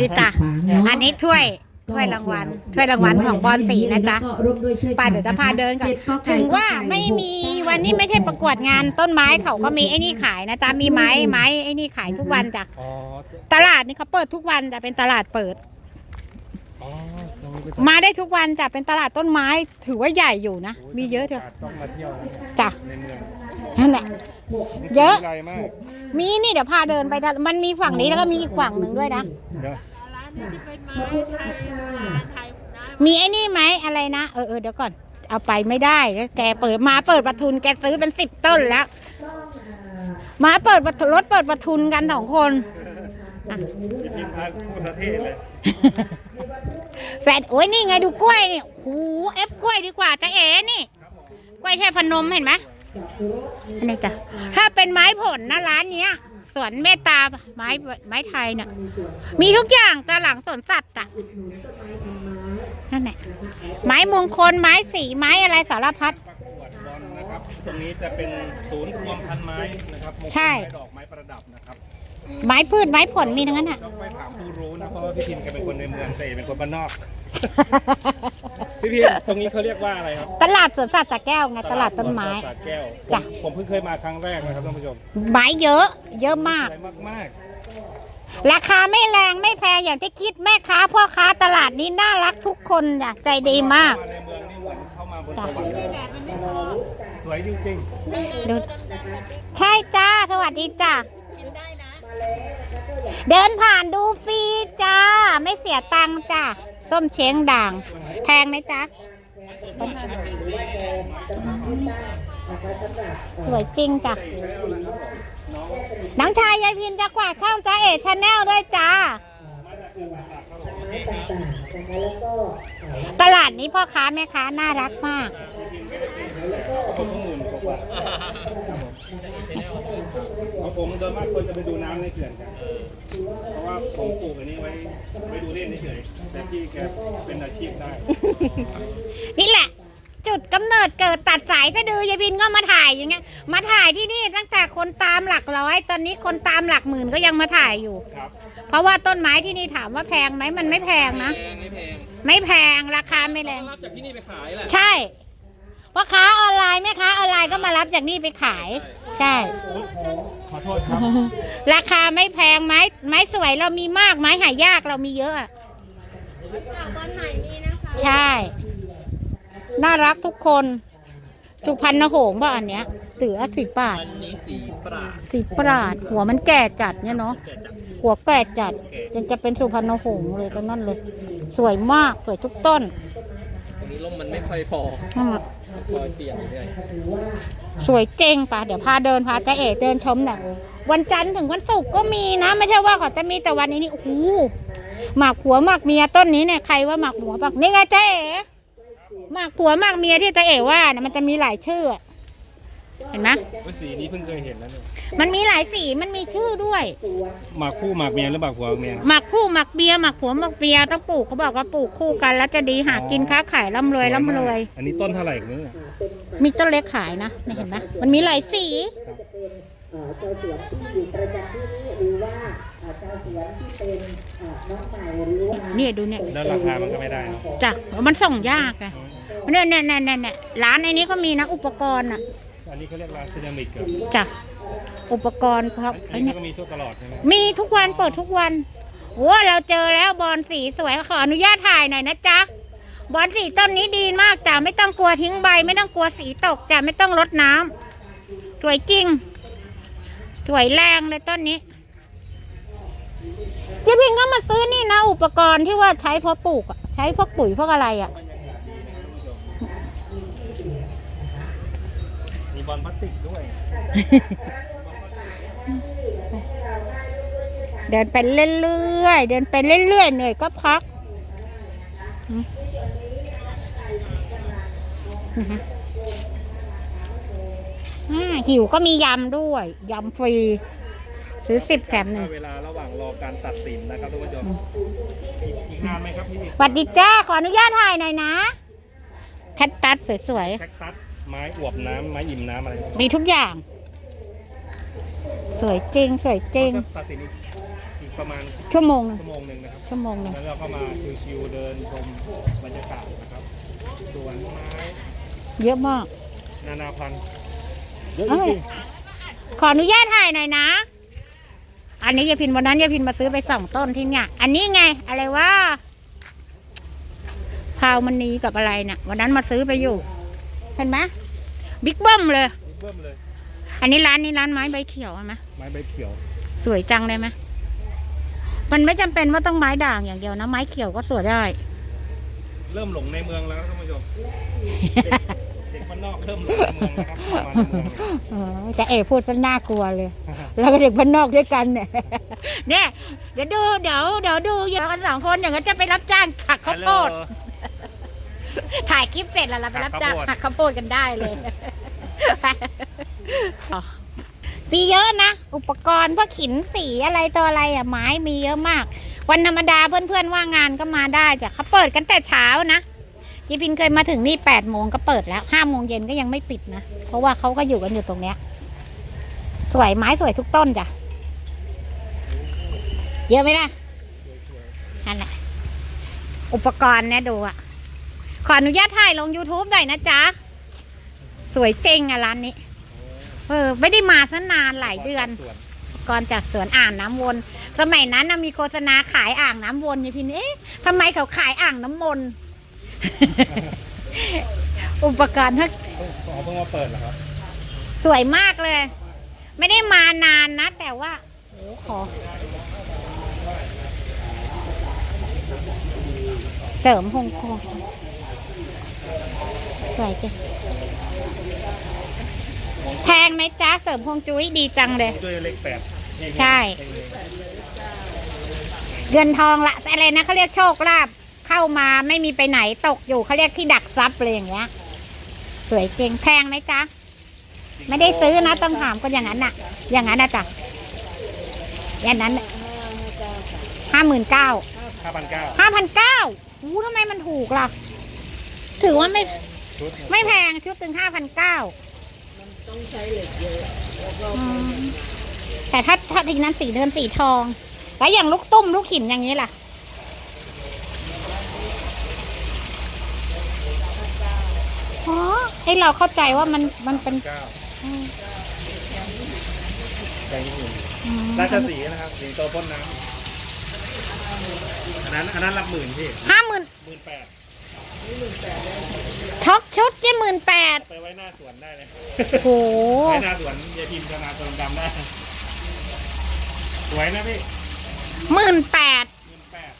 ดีจ้ะอันนี้ถ้วยถ้วยรางวัลถ้วยรางวัลของบอลสีนะจ๊ะไป้าเดี๋ยวจะพาเดินก่อนถึงว่าไม่มีวันนี้ไม่ใช่ประกวดงานต้นไม้เขาก็มีไอ้นี่ขายนะจ๊ะมีไม้ไม้ไอ้นี่ขายทุกวันจ้ะอ๋อตลาดนี่เขาเปิดทุกวันแต่เป็นตลาดเปิดอ๋อตรงนี้ก็จะมาได้ทุกวันจ้ะเป็นตลาดต้นไม้ ถือว่าใหญ่อยู่นะมีเยอะเถอะต้องมาเที่ยวนะเนี่ยจ้ะในเมืองนั่นแหละนี่เยอะสีวิไลมากมีนี่เดี๋ยวพาเดินไปนะมันมีฝั่งนี้แล้วก็มีอีกฝั่งหนึ่งด้วยนะ เดี๋ยวมีไอ้นี่ไหมอะไรนะเออเออเดี๋ยวก่อน เอาไปไม่ได้แล้วแกเปิดมาเปิดประทุนแกซื้อเป็นสิบต้นแล้วมาเปิดประทุนรถเปิดประทุนกันสองคนพี่พิมพ์พาพูดประเทศเลยแฟนโอ้ยนี่ไงดูกล้วยนี่โหเอฟกล้วยดีกว่าแต่เอ๋นี่ กล้วยเทพนมเห็นไหมอันนี้จ้ะถ้าเป็นไม้ผลนะร้านเนี้ย สวนเมตตาไม้ไม้ไทยเนี่ยมีทุกอย่างตาหลังสวนสัตว์อะนั่นแหละไม้มงคลไม้สีไม้อะไรสารพัดประกวดบอลนะครับตรงนี้จะเป็นศูนย์รวมพันไม้นะครับมงคลใช่ไม้ดอกไม้ประดับนะครับ ไม้พืชไม้ผลมีทั้งนั้นอะต้องไปถามผู้รู้นะเพราะว่าพี่พิมพ์แกเป็นคนในเมืองแต่เป็นคนบ้านนอก พี่พิมพ์ตรงนี้เขาเรียกว่าอะไรครับตลาดสวนสัตว์สระแก้วไงตลาดต้นไม้สาแก้วจ้ะผมผมเพิ่งเคยมาครั้งแรกนะครับท่านผู้ชมไม้เยอะ เยอะมาก สวยมากราคาไม่แรงไม่แพงอย่างที่คิดแม่ค้าพ่อค้าตลาดนี้น่ารักทุกคนจ้ะใจดีมากๆมาในเมืองนี่เหมือนเข้ามาบนจ้ะสวรรค์สวยจริงดูใช่จ้า สวัสดีจ้าเดินผ่านดูฟรีจ้า ไม่เสียตังค์จ้า ส้มเช้งด่าง แพงไหมจ๊ะสวยจริงจ้ะน้องชายยายพินจะกวาช่องจ้าเอชาแนลด้วยจ้า ตลาดนี้พ่อค้าแม่ค้าน่ารักมาก ผมโดยมากคนจะไปดูน้ำในเขื่อนกันเพราะว่าผมปลูกอันนี้ไว้ไว้ดูเล่นเฉยๆแต่พี่แกเป็นอาชีพได้ นี่แหละ จุดกำเนิดเกิดตัดสายสะดือยายบินก็มาถ่ายอย่างเงี้ย มาถ่ายที่นี่ตั้งแต่คนตามหลักร้อย ตอนนี้คนตามหลักหมื่นก็ยังมาถ่ายอยู่ ครับเพราะว่าต้นไม้ที่นี่ถามว่าแพงไหมมันไม่แพงนะ ไม่แพงไม่แพงราคาไม่แรง รับจากที่นี่ไปขายแหละใช่พ่อค้าออนไลน์แม่ค้าออนไลน์ก็มารับจากนี่ไปขาย ใช่ ขอโทษครับ ราคาไม่แพงไม้ไม้สวยเรามีมากไม้หายากเรามีเยอะอะใช่ น่ารักทุกคนจุพันนหงส์ป่ะอันเนี้ยเหลือสิบบาทอันนี้สีปราดสิบบาทหัวมันแก่จัดเนี่ยเนาะแก่จัดหัวแก่จัดจนจะเป็นสุพรรณหงส์เลยตอนนั้นเลย สวยมากสวยทุกต้นตรง นี้ร่มมันไม่ค่อยพออืมคอยเปลี่ยนเรื่อยสวยเจงปะเดี๋ยวพาเดินพาเจ๊เอ๋เดินชมเนี่ยวันจันทร์ถึงวันศุกร์ก็มีนะ ไม่ใช่ว่าเขาจะมีแต่วันนี้นี่โอ้โหหมากผัวหมากเมียต้นนี้เนี่ยใครว่าหมากผัวหมากนี่ไงเจ๊เอ๋หมากผัวหมากเมียที่เจ๊เอ๋ว่านะมันจะมีหลายชื่ออะ เห็นไหมว่าสีนี้เพิ่งเคยเห็นแล้วเนี่ยมันมีหลายสีมันมีชื่อด้วยหมากคู่หมากเมียหรือหมากผัวเมียหมากคู่หมากเบียร์หมากผัวหมากเบียร์ต้องปลูกเขาบอกว่าปลูกคู่กัน แล้วจะดีหากินค้าขายร่ำรวยร่ำรวย อันนี้ต้นเท่าไหร่เนี่ยมีต้นเล็กขายนะเนี่ยเห็นไหมมันมีหลายสี เอ่อชาวสวนที่อยู่ประจำที่นี่หรือว่าเอ่อชาวสวนที่เป็นเอ่อน้องใหม่หรือว่าเนี่ยดูเนี่ยแล้วราคามันก็ไม่ได้เนอะจ้ะมันส่งยากไงเนี่ยเนี่ยเนี่ยเนี่ยเนี่ยร้านไอ้นี้ก็มีนะอุปกรณ์อะ อันนี้เขาเรียกร้านซีนามิกครับจ้ะอุปกรณ์ครับอัไอ้นนี้เนี่ยก็มีทั่วตลอดใช่ไหมมีทุกวันเปิดทุกวันโอ้เราเจอแล้วบอลสีสวยขออนุญาตถ่ายหน่อยนะจ๊ะบอลสีต้นนี้ดีมากจ้ะไม่ต้องกลัวทิ้งใบ ไม่ต้องกลัวสีตกจ้ะไม่ต้องรดน้ำสวยจริงสวยแรงเลยต้นนี้เจ๊พิงก็มาซื้อนี่นะ อุปกรณ์ที่ว่าใช้เพาะปลูกอะใช้พวกปุ๋ยพวกอะไรอะ บอลพลาสติกด้วย เดินไปเรื่อยๆ เดินไปเรื่อยๆ เหนื่อยก็พักอืมอือฮึอ่าหิวก็มียำด้วย ยำฟรี ซื้อสิบแถมหนึ่งเวลาระหว่างรอการตัดสินนะครับท่านผู้ชมอีกอีกนานไหมครับพี่สวัสดีจ้าขออนุญาตถ่ายหน่อยนะ แคทตัสสวยแคคตัส ไม้อวบน้ำไม้อิ่มน้ำอะไรๆมีทุกอย่าง สวยจริง สวยจริงตัดสินอีกอีกประมาณชั่วโมงหนึงชั่วโมงหนึ่งนะครับชั่วโมงหนึงแล้วเราก็มาชิวๆเดินชมบรรยากาศนะครับสวนไม้เยอะมาก นานาพันธุ์เยอะเอ้จยริงขออนุญาตถ่ายหน่อยนะ อันนี้ยายพินวันนั้นยายพินมาซื้อไปสองต้นที่เนี่ยอันนี้ไง อะไรว่าพาวมณีกับอะไรเนี่ยวันนั้นมาซื้อไปอยู่ เห็นไหมบิ๊กเบิ้มเลยๆเบิ่มเลย อันนี้ร้านนี้ร้านไม้ใบเขียวใช่ไหมไม้ใบเขียว สวยจังเลยไหมมันไม่จำเป็นว่าต้องไม้ด่างอย่างเดียวนะ ไม้เขียวก็สวยได้ เริ่มหลงในเมืองแล้วท่านผู้ชม เด็กเด็กบ้านนอกเริ่มหลงในเมืองนะครับเข้ามาในเมืองเนี่ยเออแต่เอพูดซะน่ากลัวเลยแล้วก็เด็กบ้านนอกด้วยกันเนี่ย เนี่ยเดี๋ยวดูเดี๋ยวเดี๋ยวดูอย่างกันสองคนอย่างนั้นจะไปรับจ้างขักข้าวโพด ถ่ายคลิปเสร็จแล้วเราไปรับจ้างหัหักกข้าข้าววโพโพดดกันได้เลยมีเยอะนะ อุปกรณ์พวกขินสีอะไรตัวอะไรอะไม้มีเยอะมาก วันธรรมดาเพื่อนๆว่างงานก็มาได้จ้ะเขาเปิดกันแต่เช้านะจีพินเคยมาถึงนี่แปดโมงก็เปิดแล้วห้าโมงเย็นก็ยังไม่ปิดนะเพราะว่าเขาก็อยู่กันอยู่ตรงเนี้ย สวยไม้สวยทุกต้นจ้ะเยอะไหมล่ะนั่นแหละอุปกรณ์เนี่ยดูอะ ขออนุญาตถ่ายลง YouTube หน่อยนะจ๊ะ สวยจริงอะร้านนี้ เออ ไม่ได้มาซะนานหลายเดือนส่วนก่อนจากสวนอ่างน้ำวน สมัยนั้นนะมีโฆษณาขายอ่างน้ำวนอยู่พี่นี่เอ๊ะทำไมเขาขายอ่างน้ำมนต์ อุปกรณ์ทั้งอ๋อเพิ่งมาเปิดเหรอครับ สวยมากเลย ไม่ได้มานานนะ แต่ว่าโอ้ขอ เสริมพงคง สวยจังแพงไหมจ๊ะเสริมพงจุ้ยดีจังเลย ด้วยเลขแปดใช่ เงินทองละอะไรนะเขาเรียกโชคลาภเข้ามาไม่มีไปไหนตกอยู่เขาเรียกที่ดักทรัพย์เลยอย่างเงี้ย สวยจริงแพงไหมจ๊ะไม่ได้ซื้อนะต้องถามก็อย่างนั้นน่ะ อย่างนั้นนะจ๊ะอย่างนั้นห้าหมื่นเก้าห้าพันเก้าห้าพันเก้าอู้ทำไมมันถูกล่ะ ถือว่าไม่ ชุดไม่แพงชุดถึงห้าพันเก้าแต่ถ้าถ้าทีนั้นสีเดินสีทอง แล้วอย่างลูกตุ้มลูกหินอย่างนี้ล่ะ อ๋อให้เราเข้าใจว่ามันมันเป็นเก้าอืมแดงญี่ปุ่นอืมราชสีห์นะครับสีโตพ่นน้ำอันนั้นอันนั้นหลักหมื่นพี่ห้าหมื่นหมื่นแปด ช็อกชุดยี่หมื่นแปดไปไว้หน้าสวนได้เลยโหไว้หน้าสวนยายพิมพ์ธนาตัวดำๆได้ สวยนะพี่หมื่นแปดหมื่นแปด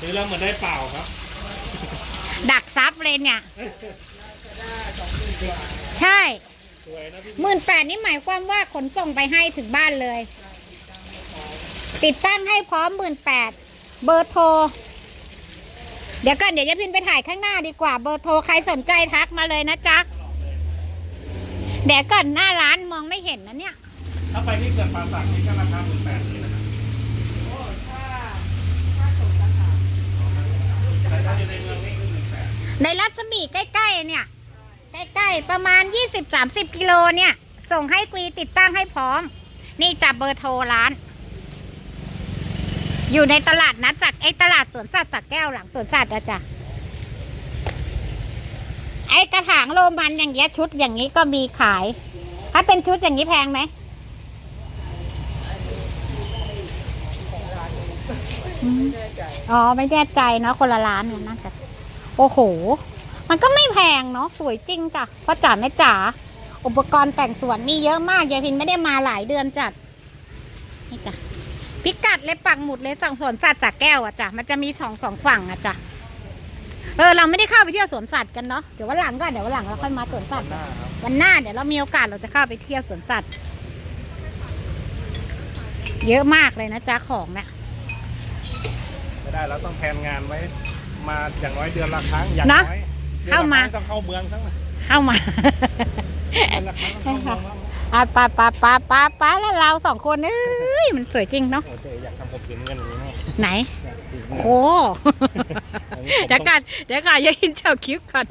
ซื้อแล้วเหมือนได้เปล่าครับ ดักซับเลยเนี่ย ใช่สวยนะพี่หมื่นแปดนี่หมายความว่าขนส่งไปให้ถึงบ้านเลย ติดตั้งให้พร้อมหมื่นแปดเบอร์โทร เดี๋ยวก่อนเดี๋ยวจะพินไปถ่ายข้างหน้าดีกว่าเบอร์โทรใครสนใจทักมาเลยนะจ๊ะเดี๋ยวก่อนหน้าร้านมองไม่เห็นนะเนี่ย ถ้าไปที่เกิดปราสาทนี่ก็ราคาหมื่นแปดนี่นะครับแต่ถ้าอยู่ในเมืองนี่คือหมื่นแปดในรัศมีใกล้ๆเนี่ย ใกล้ๆประมาณ20-30กิโลเนี่ย ส่งให้กุยติดตั้งให้พร้อม นี่จับเบอร์โทรร้าน อยู่ในตลาดนัดสักไอ้ตลาดสวนสัตว์สักแก้วหลังสวนสัตว์อะจ้ะไอ้กระถางโรมันอย่างเงี้ยชุดอย่างนี้ก็มีขาย ถ้าเป็นชุดอย่างนี้แพงไหมอ๋อไม่แน่ใจเนอะคนละร้านเนี่ยน่าจะโอ้โห มันก็ไม่แพงเนาะสวยจริงจ้ะพ่อจ๋าแม่จ๋าอุปกรณ์แต่งสวนมีเยอะมากยายพินไม่ได้มาหลายเดือนจัดนี่จ้ะ พิกัดเลยปักหมุดเลยสั่งสวนสัตว์จากแก้วอะจ้ะมันจะมีสองสองฝั่งอะจ้ะเออเราไม่ได้เข้าไปเที่ยวสวนสัตว์กันเนาะเดี๋ยววันหลังก่อนเดี๋ยววันหลังเราค่อยมาสวนสัตว์หน้าครับวันหน้าเดี๋ยวเรามีโอกาสเราจะเข้าไปเที่ยวสวนสัตว์ เยอะมากเลยนะจ๊ะของเนี่ยไม่ได้แล้วต้องแทนงานไว้ มาอย่างน้อยเดือนละครั้งอย่างนะน้อยดือนละเข้ามาครั้งต้องเข้าเมืองสักหน่อยเข้ามา เดือนละครั้งต้องเข้าเมืองบ้างอะปาปาปาปาปาแล้วเราสองคนเอ้ยมันสวยจริงเนาะโอ้เจ๊อยากทำผมเขียนเงินอย่างนี้ไหมไหนอยากถือเงินโอ้เดี๋ยวก่อนเดี๋ยวก่อนอย่าหินเจ้าคิ้วก่อน